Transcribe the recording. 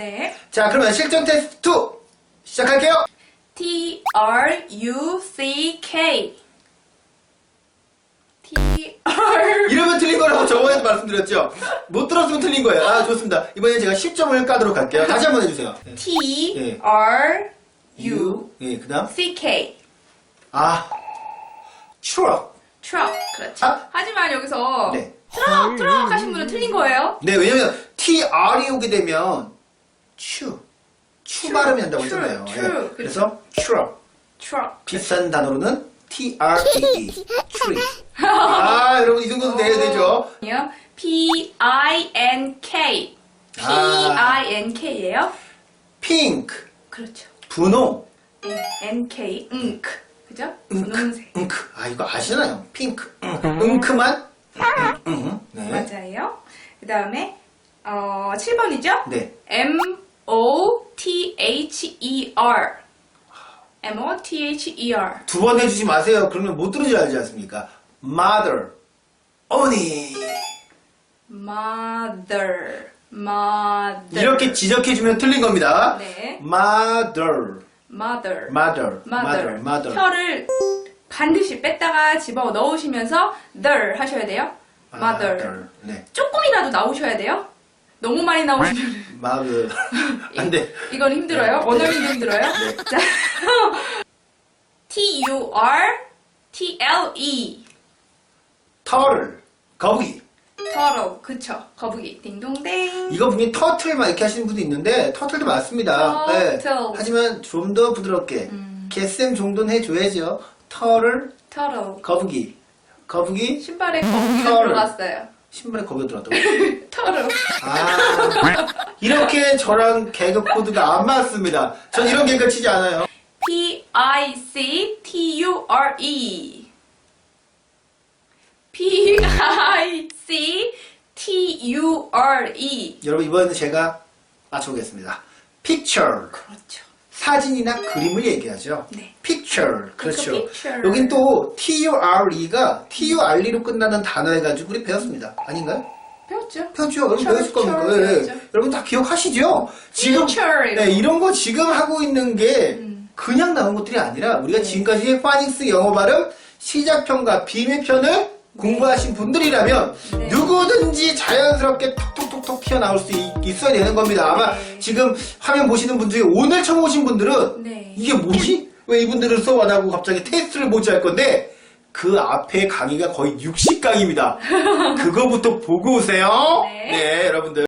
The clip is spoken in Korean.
네. 자, 그러면 실전 테스트 2 시작할게요. T R U C K. T R 이러면 틀린 거라고 저번에도 말씀드렸죠? 못 들었으면 틀린 거예요. 아, 좋습니다. 이번에 제가 10점을 까도록 할게요. 다시 한번 해주세요. 네. T 예. R U 예, 그 다음. C K. 아, 추억. 트럭. 그렇죠. 아. 하지만 여기서 네. 트럭 트럭 하신 분은 틀린 거예요. 네, 왜냐면 TR이 오게 되면 추. 추 추, 발음이 한다고 추, 했잖아요. 추, 예. 그렇죠. 그래서 추억. 트럭. 비싼 단어로는 T-R-E-E. tree. 아, 여러분 이 정도는 돼야 되죠? 아니요. P I N K. P I N K예요. 핑크. 그렇죠. 분홍. 네. N K. 응. 그죠? 분홍색. 응크. 아, 이거 아시나요? 핑크. 응. 응크만? 응. 응. 네. 맞아요. 그 다음에 어 7번이죠? 네. M O T H E R. M O T H E R. 두 번 해주지 마세요. 그러면 못 들은 줄 알지 않습니까? mother. 어머니. Mother. Mother. 이렇게 지적해주면 틀린 겁니다. 네. mother. Mother. mother. Mother. mother. 혀를 반드시 뺐다가 집어 넣으시면서 the 하셔야 돼요. Mother. 네. 조금이라도 나오셔야 돼요. 너무 많이 나오시면 mother. 안 돼. 이건 힘들어요. 네. 언어는 힘들어요. 네. 자, T U R T L E turtle. 거북이. 터로 그쵸 거북이 딩동댕 이거 분명히 터틀만 이렇게 하시는 분도 있는데 터틀도 맞습니다. 네. 터틀. 하지만 좀 더 부드럽게 음. 개쌤 정도는 해줘야죠. 터를 터로 거북이. 거북이 신발에 거북이가 터로. 들어갔어요. 신발에 거북이 들어갔다고. 터로 아 이렇게 저랑 개그 코드가 안 맞습니다. 전 이런 개그 치지 않아요. P I C T U R E P I C T U R E 여러분 이번에는 제가 맞춰보겠습니다. picture 그렇죠. 사진이나 그림을 얘기하죠. 네. picture 그렇죠. picture. 여긴 또 t-u-r-e가 t-u-r-e로 끝나는 단어 해가지고 우리 배웠습니다. 아닌가요? 배웠죠? 배웠죠. 여러분 picture 예. 배웠죠. 여러분 다 기억하시죠? 지금. 네, 이런 거 지금 하고 있는 게 음. 그냥 나온 것들이 아니라 우리가 지금까지 파닉스 영어 발음 시작편과 비밀 편을 공부하신 분들이라면 네. 누구든지 자연스럽게 톡톡톡톡 튀어나올 수 있, 있어야 되는 겁니다. 아마 네. 지금 화면 보시는 분 중에 오늘 처음 오신 분들은 네. 이게 뭐지? 왜 이분들은 수업 안 하고 갑자기 테스트를 보지 할 건데 그 앞에 강의가 거의 60강입니다. 그거부터 보고 오세요. 네. 네, 여러분들.